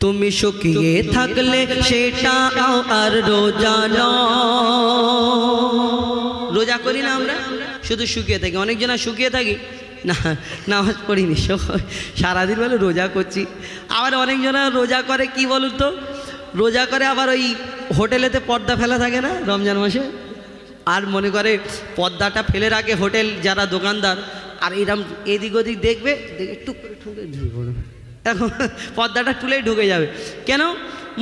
তুমি শুকিয়ে থাকলে সেটা আর রোজা। রোজা করি না আমরা? শুধু শুকিয়ে থাকি। অনেকজনা শুকিয়ে থাকি। না, নামাজ পড়িনি। সারাদিন বলে রোজা করছি। আবার অনেকজনা রোজা করে, কি বলুন তো? রোজা করে আবার ওই হোটেলেতে পর্দা ফেলা থাকে না রমজান মাসে? আর মনে করে পর্দাটা ফেলে রাখে হোটেল যারা দোকানদার। আর এরম এদিক ওদিক দেখবে, দেখে টুক করে ঠুকে ঢুকে পড়বে। এখন পর্দাটা তুলেই ঢুকে যাবে। কেন?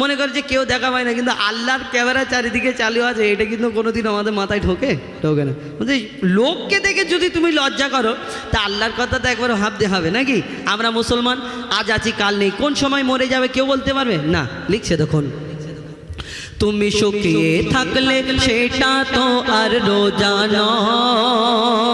মনে করে যে কেউ দেখা পায় না, কিন্তু আল্লাহর ক্যামেরা চারিদিকে চালু আছে, এটা কিন্তু কোনোদিন আমাদের মাথায় ঢোকে? ঢোকে না। বলছি, লোককে দেখে যদি তুমি লজ্জা করো, তা আল্লাহর কথা তো একবার ভাবতে হবে, নাকি? আমরা মুসলমান, আজ আছি, কাল নেই। কোন সময় মরে যাবে কেউ বলতে পারবে? না, লিখছে তখন তুমি শুকিয়ে থাকলে সেটা তো আর রোজা নয়।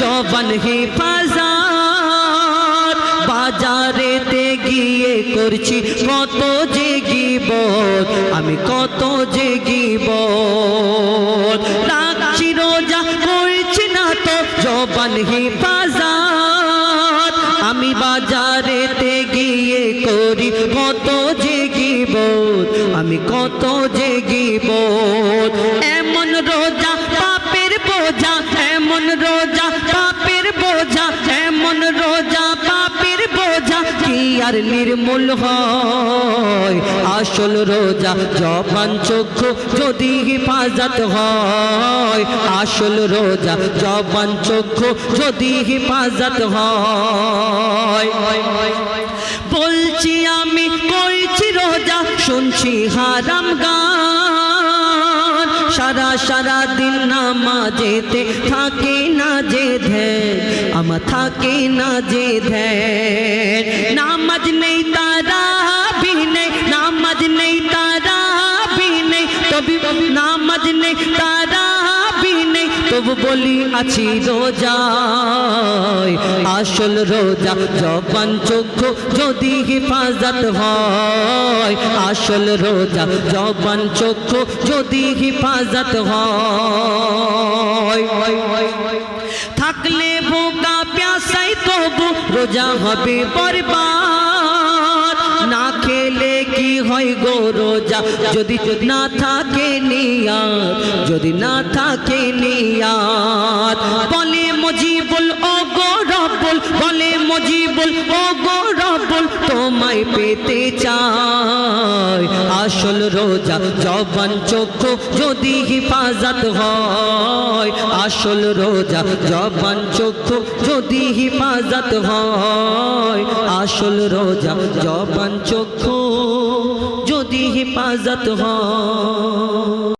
জবান হিফাজত বাজারেতে গিয়ে করছি কত যে গিবত, আমি কত যে গিবত। রাখছি রোজা করছি না তো জবান হিফাজত আমি বাজারেতে গিয়ে করি কত যে গিবত, আমি কত যে গিবত। এমন রোজা আর নির্মূল হয়। আসল রোজা জবান চক্ষু যদি হিফাজত হয়। আসল রোজা জবান চক্ষু যদি হিফাজত হয়। বলছি আমি কইছি রোজা, শুনছি হারাম গান। সারা সারা দিন নামাজেতে থাকে না যে ধ্যান, আমার থাকে না যে নামাজ নেই তারা বি নেই, নামাজ নেই তারা বি নেই, তবে নামাজ নেই তারা বি নেই, তবু বলি আছি রোজায় আসল রোজা, জবান চক্ষু যদি হিফাজত হয়। আসল রোজা, জবান চক্ষু যদি হিফাজত হয়। থাকলে বোকা প্যাসাই তবু রোজা হবে বরবাদ। না খেলে কি হয় গো রোজা? যদি না থাকে নিয়াত যদি না থাকে নিয়াত মজিবুল ও গো রব্বুল, তোমায় পেতে চাই। আসল রোজা, জবান, চক্ষু যদি হিফাজত হয়। আসল রোজা, জবান, চক্ষু যদি হিফাজত হয়। আসল রোজা, জবান, চক্ষু যদি হিফাজত হয়।